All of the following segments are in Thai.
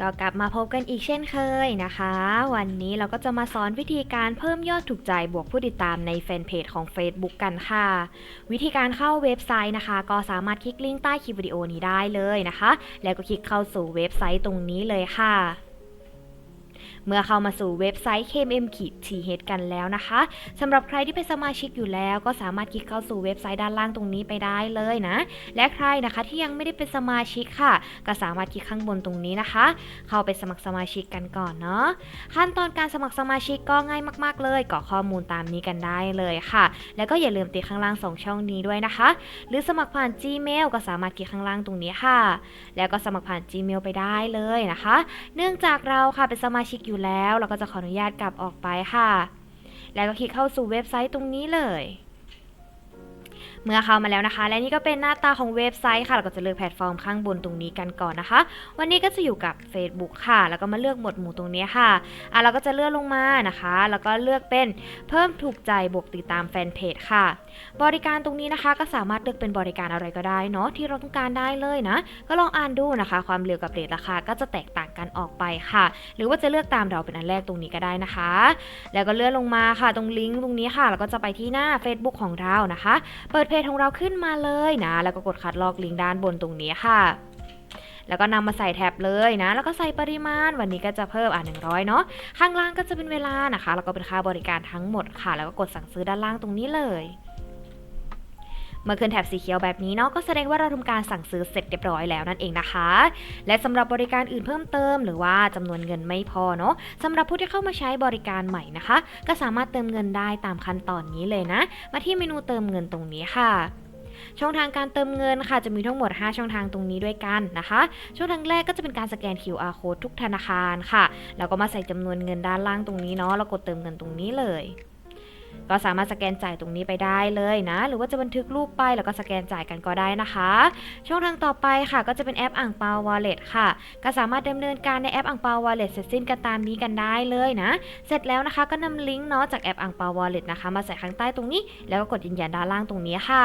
ก็กลับมาพบกันอีกเช่นเคยนะคะ วันนี้เราก็จะมาสอนวิธีการเพิ่มยอดถูกใจบวกผู้ติดตามในแฟนเพจของ Facebook กันค่ะ วิธีการเข้าเว็บไซต์นะคะ ก็สามารถคลิกลิงก์ใต้คลิปวิดีโอนี้ได้เลยนะคะ แล้วก็คลิกเข้าสู่เว็บไซต์ตรงนี้เลยค่ะ เมื่อเข้ามาสู่เว็บไซต์ kmm-th กันแล้วนะคะสำหรับใครที่เป็นสมาชิกอยู่แล้ว ก็สามารถคลิกเข้าสู่เว็บไซต์ด้านล่างตรงนี้ไปได้เลยนะ และใครนะคะที่ยังไม่ได้เป็นสมาชิกค่ะ ก็สามารถคลิกข้างบนตรงนี้นะคะ เข้าไปสมัครสมาชิกกันก่อนเนาะขั้นตอนการสมัครสมาชิกก็ง่ายมากๆเลยกรอกข้อมูลตามนี้กันได้เลยค่ะ แล้วก็อย่าลืมติดข้างล่างสองช่องนี้ด้วยนะคะ หรือสมัครผ่าน Gmail ก็สามารถคลิกข้างล่างตรงนี้ค่ะ แล้วก็สมัครผ่าน Gmail ไปได้เลยนะคะ เนื่องจากเราค่ะเป็นสมาชิกอยู่แล้ว เราก็จะขออนุญาตกลับออกไปค่ะ แล้วก็คลิกเข้าสู่เว็บไซต์ตรงนี้เลย เมื่อเข้ามาแล้วนะคะ และนี่ก็เป็นหน้าตาของเว็บไซต์ค่ะ เราก็จะเลือกแพลตฟอร์มข้างบนตรงนี้กันก่อนนะคะ วันนี้ก็จะอยู่กับ Facebook ค่ะ แล้วก็มาเลือกหมวดหมู่ตรงนี้ค่ะอะ เราก็จะเลื่อนลงมานะคะ แล้วก็เลือกเป็นเพิ่มถูกใจบวกติดตามแฟนเพจค่ะ บริการตรงนี้นะคะก็สามารถเลือกเป็นบริการอะไรก็ได้เนาะที่เราต้องการได้เลยนะ ก็ลองอ่านดูนะคะ ความเร็วกับเรทราคาก็จะแตกต่างกันออกไปค่ะ หรือว่าจะเลือกตามเราเป็นอันแรกตรงนี้ก็ได้นะคะ แล้วก็เลื่อนลงมาค่ะ ตรงลิงก์ตรงนี้ค่ะแล้วก็จะไปที่หน้า Facebook ของเรานะคะ เปิดเพจของเราขึ้นมาเลยนะ แล้วก็กดคัดลอกลิงก์ด้านบนตรงนี้ค่ะ แล้วก็นำมาใส่แท็บเลยนะ แล้วก็ใส่ปริมาณ วันนี้ก็จะเพิ่มอะ100 เนาะ ข้างล่างก็จะเป็นเวลานะคะ แล้วก็เป็นค่าบริการทั้งหมดค่ะ แล้วก็กดสั่งซื้อด้านล่างตรงนี้เลย เมื่อขึ้นแถบสีเขียวแบบนี้เนาะก็แสดงว่าเราทำการสั่งซื้อเสร็จเรียบร้อยแล้วนั่นเองนะคะ และสำหรับบริการอื่นเพิ่มเติม หรือว่าจำนวนเงินไม่พอเนาะสำหรับผู้ที่เข้ามาใช้บริการใหม่นะคะ ก็สามารถเติมเงินได้ตามขั้นตอนนี้เลยนะ มาที่เมนูเติมเงินตรงนี้ค่ะช่องทางการเติมเงินค่ะจะมีทั้งหมด 5 ช่องทางตรงนี้ด้วยกันนะคะ ช่องทางแรกก็จะเป็นการสแกน QR code ทุกธนาคารค่ะ แล้วก็มาใส่จำนวนเงินด้านล่างตรงนี้เนาะแล้วกดเติมเงินตรงนี้เลย ก็สามารถสแกนจ่ายตรงนี้ไปได้เลยนะ หรือว่าจะบันทึกรูปไปแล้วก็สแกนจ่ายกันก็ได้นะคะ ช่องทางต่อไปค่ะ ก็จะเป็นแอปอ่างเปาว Wallet ค่ะ ก็สามารถดำเนินการในแอปอ่างเปา Wallet เสร็จสิ้นกันตามนี้กันได้เลยนะ เสร็จแล้วนะคะก็นำลิงก์เนาะจากแอปอ่างเปา Wallet นะคะมาใส่ข้างใต้ตรงนี้ แล้วก็กดยืนยันด้านล่างตรงนี้ค่ะ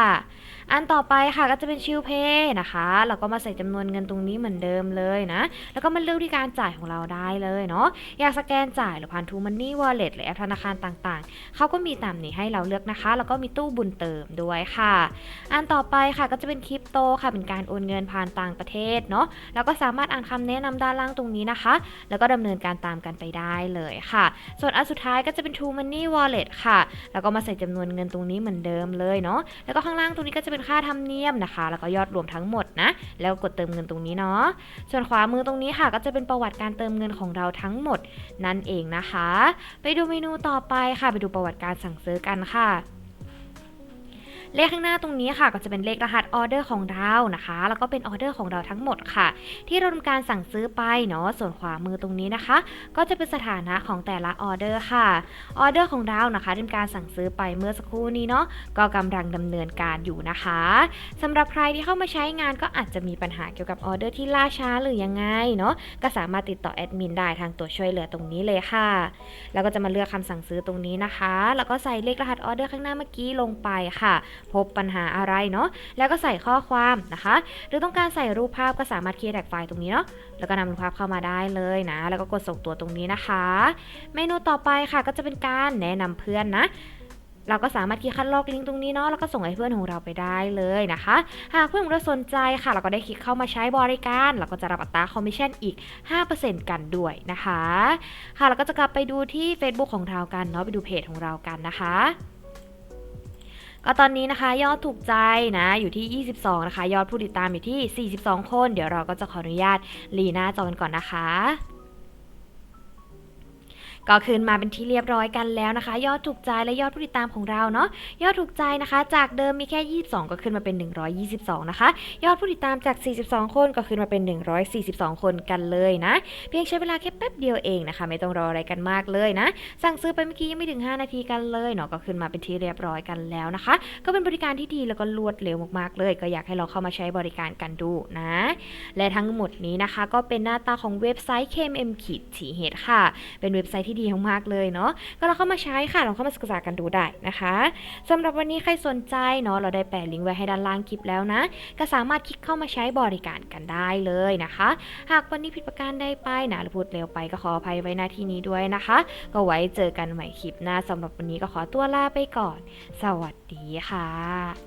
อันต่อไปค่ะก็จะเป็นชิลเพย์นะคะแล้วก็มาใส่จำนวนเงินตรงนี้เหมือนเดิมเลยนะ แล้วก็มาเลือกที่การจ่ายของเราได้เลยเนาะอยากสแกนจ่ายหรือผ่านทูมันนี่วอลเล็ตหรือแอปธนาคารต่างๆเขาก็มีตามนี้ให้เราเลือกนะคะ แล้วก็มีตู้บุญเติมด้วยค่ะ อันต่อไปค่ะก็จะเป็นคริปโตค่ะ เป็นการโอนเงินผ่านต่างประเทศเนาะ แล้วก็สามารถอ่านคำแนะนำด้านล่างตรงนี้นะคะ แล้วก็ดำเนินการตามกันไปได้เลยค่ะ ส่วนอันสุดท้ายก็จะเป็น True Money Wallet ค่ะ แล้วก็มาใส่จำนวนเงินตรงนี้เหมือนเดิมเลยเนาะ แล้วก็ข้างล่างตรงนี้ก็จะเป็นค่าธรรมเนียมนะคะ แล้วก็ยอดรวมทั้งหมดนะ แล้วกดเติมเงินตรงนี้เนาะ ส่วนขวามือตรงนี้ค่ะ ก็จะเป็นประวัติการเติมเงินของเราทั้งหมดนั่นเองนะคะ ไปดูเมนูต่อไปค่ะ ไปดูประวัติการสั่งซื้อกันค่ะ เลขข้างหน้าตรงนี้ค่ะ ก็จะเป็นเลขรหัสออเดอร์ของเรานะคะ แล้วก็เป็นออเดอร์ของเราทั้งหมดค่ะ ที่เราทำการสั่งซื้อไปเนาะส่วนขวามือตรงนี้นะคะ ก็จะเป็นสถานะของแต่ละออเดอร์ค่ะออเดอร์ของเรานะคะทำการสั่งซื้อไปเมื่อสักครู่นี้เนาะก็กำลังดำเนินการอยู่นะคะสำหรับใครที่เข้ามาใช้งานก็อาจจะมีปัญหาเกี่ยวกับออเดอร์ที่ล่าช้าหรือยังไงเนาะก็สามารถติดต่อแอดมินได้ทางตัวช่วยเหลือตรงนี้เลยค่ะ แล้วก็จะมาเลือกคำสั่งซื้อตรงนี้นะคะ แล้วก็ใส่เลขรหัสออเดอร์ข้างหน้าเมื่อกี้ลงไปค่ะพบปัญหาอะไรเนาะแล้วก็ใส่ข้อความนะคะ หรือต้องการใส่รูปภาพก็สามารถคีย์แท็กไฟล์ตรงนี้เนาะแล้วก็นำรูปภาพเข้ามาได้เลยนะ แล้วก็กดส่งตัวตรงนี้นะคะ เมนูต่อไปค่ะก็จะเป็นการแนะนำเพื่อนนะเราก็สามารถคลิกคัดลอกลิงก์ตรงนี้เนาะแล้วก็ส่งให้เพื่อนของเราไปได้เลยนะคะ หากเพื่อนของเราสนใจค่ะ เราก็ได้คลิกเข้ามาใช้บริการ เราก็จะรับอัตราคอมมิชชั่นอีก 5%กันด้วยนะคะ ค่ะเราก็จะกลับไปดูที่ Facebook ของเรากันเนาะไปดูเพจของเรากันนะคะ ก็ตอนนี้นะคะ ยอดถูกใจนะอยู่ที่ 22 นะคะ ยอดผู้ติดตามอยู่ที่ 42 คน เดี๋ยวเราก็จะขออนุญาตลีหน้าจอกันก่อนนะคะ ก็คืนมาเป็นที่เรียบร้อยกันแล้วนะคะ ยอดถูกใจและยอดผู้ติดตามของเราเนาะยอดถูกใจนะคะ จากเดิมมีแค่ 22 ก็ขึ้นมาเป็น 122 นะคะ ยอดผู้ติดตามจาก 42 คนก็ขึ้นมาเป็น 142 คนกันเลยนะ เพียงใช้เวลาแค่แป๊บเดียวเองนะคะ ไม่ต้องรออะไรกันมากเลยนะ สั่งซื้อไปเมื่อกี้ยังไม่ถึง 5 นาทีกันเลยเนาะก็ขึ้นมาเป็นที่เรียบร้อยกันแล้วนะคะ ก็เป็นบริการที่ดีแล้วก็รวดเร็วมากๆเลย ก็อยากให้เราเข้ามาใช้บริการกันดูนะ และทั้งหมดนี้นะคะ ก็เป็นหน้าตาของเว็บไซต์ KMM ขีดถีเหตุค่ะ เป็นเว็บไซต์ที่ที่ดีมากๆเลยเนาะก็เราเข้ามาใช้ค่ะเราเข้ามาศึกษากันดูได้นะคะสำหรับวันนี้ใครสนใจเนาะเราได้แปะลิงก์ไว้ให้ด้านล่างคลิปแล้วนะ ก็สามารถคลิกเข้ามาใช้บริการกันได้เลยนะคะ หากวันนี้ผิดประการใดไปนะหรือพูดเร็วไปก็ขออภัยไว้หน้าที่นี้ด้วยนะคะ ก็ไว้เจอกันใหม่คลิปหน้าสำหรับวันนี้ก็ขอตัวลาไปก่อน สวัสดีค่ะ